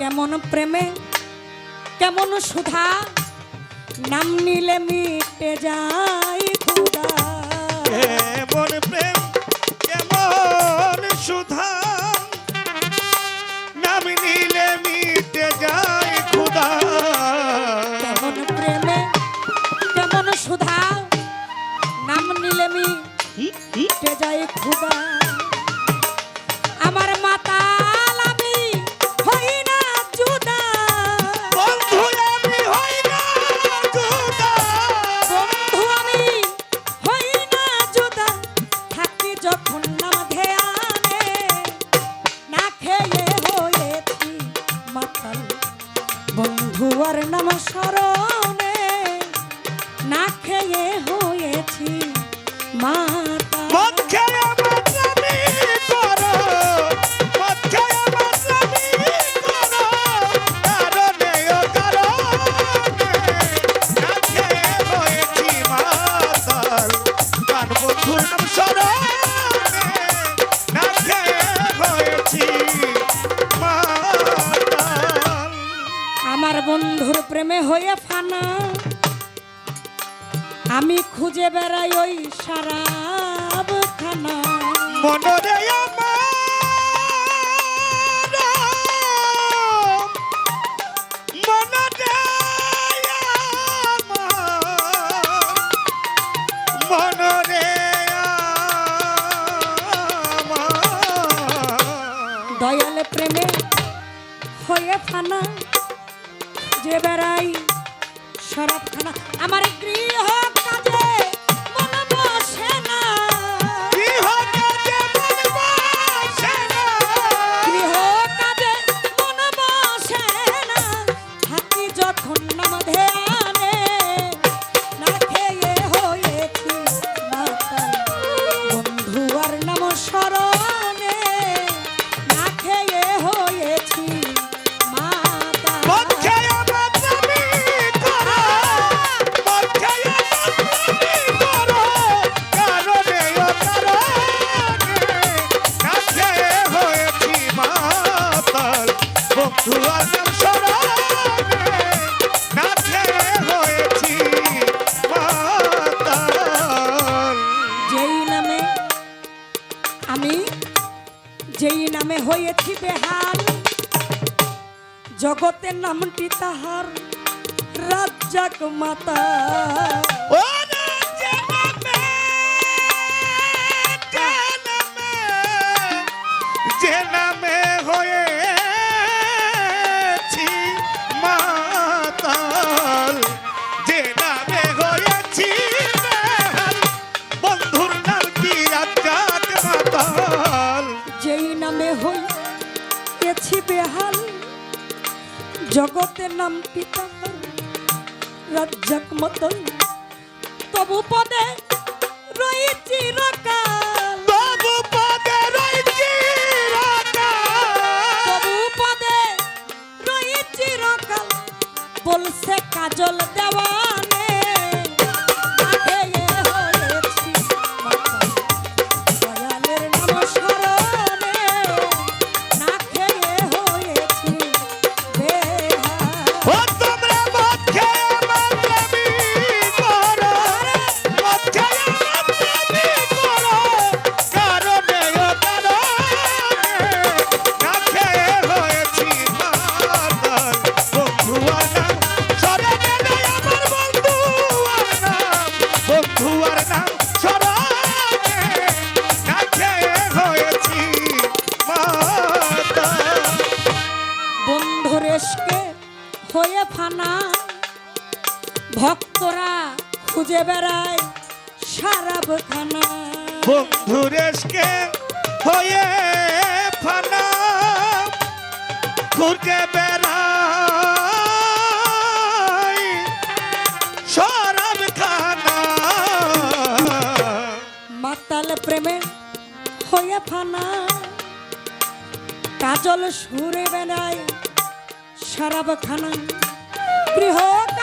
কেমন প্রেমে কেমন সুধা নাম নিলে মিটে যায় খুদা কেমন প্রেমে তোর নাম স্মরণে না খেয়ে হয়েছি মা। প্রেমে হয়ে ফানা। আমি খুঁজে বেড়াই ওই সারাব খানা মনরে দয়াল প্রেমে হয়ে ফানা। ঘুরে বেড়াই শরাব খানা আমার গৃহ যেই নামে হয়েছি বেহার জগতের নামটি তাহার রাজ্জাক মাতা। ও জগতে নাম পিতা রাজ্যক মতন। তবু পদে হয়ে ফানা। ভক্তরা খুঁজে বেড়ায় সারাবখানা বন্ধুরেশকে হয়ে ফানা। খুঁজে বেড়ায় মাতাল প্রেমে হয়ে ফানা। কাজল সুরে বেড়ায় সারাবখানা বৃহৎ